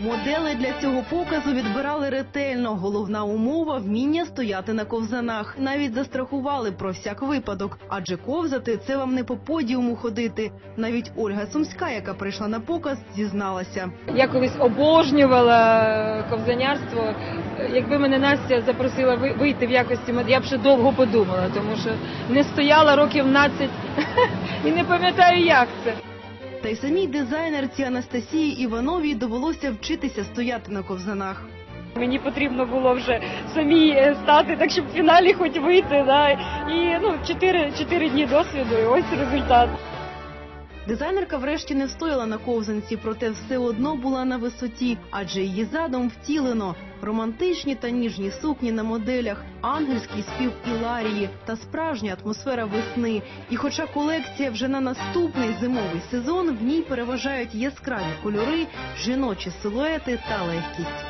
Модели для цього показу відбирали ретельно. Головна умова вміння стояти на ковзанах. Навіть застрахували про всяк випадок, адже ковзати це вам не по подіуму ходити. Навіть Ольга Сумська, яка прийшла на показ, зізналася. Я колись обожнювала ковзанярство. Якби мене Настя запросила ви- вийти в якості мод, я б ще довго подумала, тому що не стояла років 12 і не пам'ятаю, як це. Та й самій дизайнерці Анастасії Івановій довелося вчитися стояти на ковзанах. Мені потрібно було вже самій е, стати, так щоб в фіналі хоч вийти. Да? І ну, 4, 4 дні досвіду, і ось результат. Дизайнерка врешті не встояла на ковзанці, проте все одно була на висоті, адже її задум втілено. Романтичні та ніжні сукні на моделях, ангельський спів Іларії та справжня атмосфера весни. І хоча колекція вже на наступний зимовий сезон, в ній переважають яскраві кольори, жіночі силуети та легкість.